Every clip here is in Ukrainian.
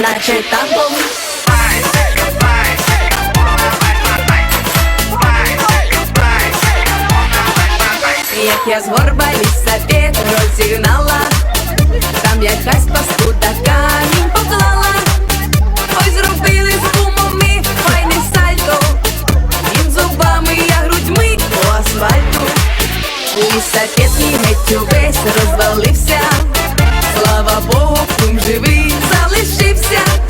наче табом. Як я з горба лісапет розігнала, там якась паскуда камінь поклала, ой зробили з гумом ми файний сальто, він зубами, я грудьми по асфальту, лісапет і геть увесь розвалився, слава Богу, кум живий. залишився.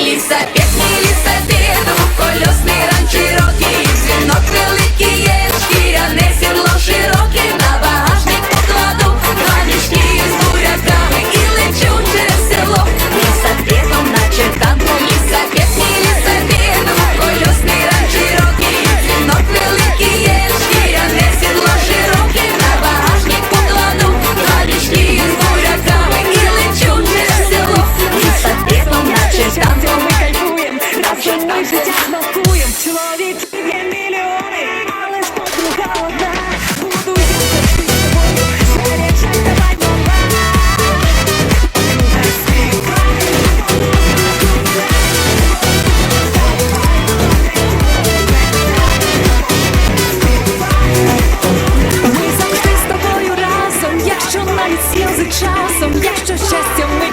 Lisa. часом, якщо щастя ми.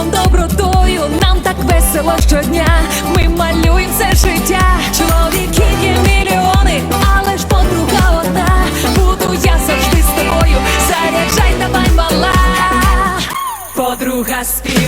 світлом, добротою, нам так весело щодня. Ми малюємо все життя, чоловіків є мільйони, але ж подруга одна. Буду я завжди з тобою. Заряджай давай мала, подруга спів.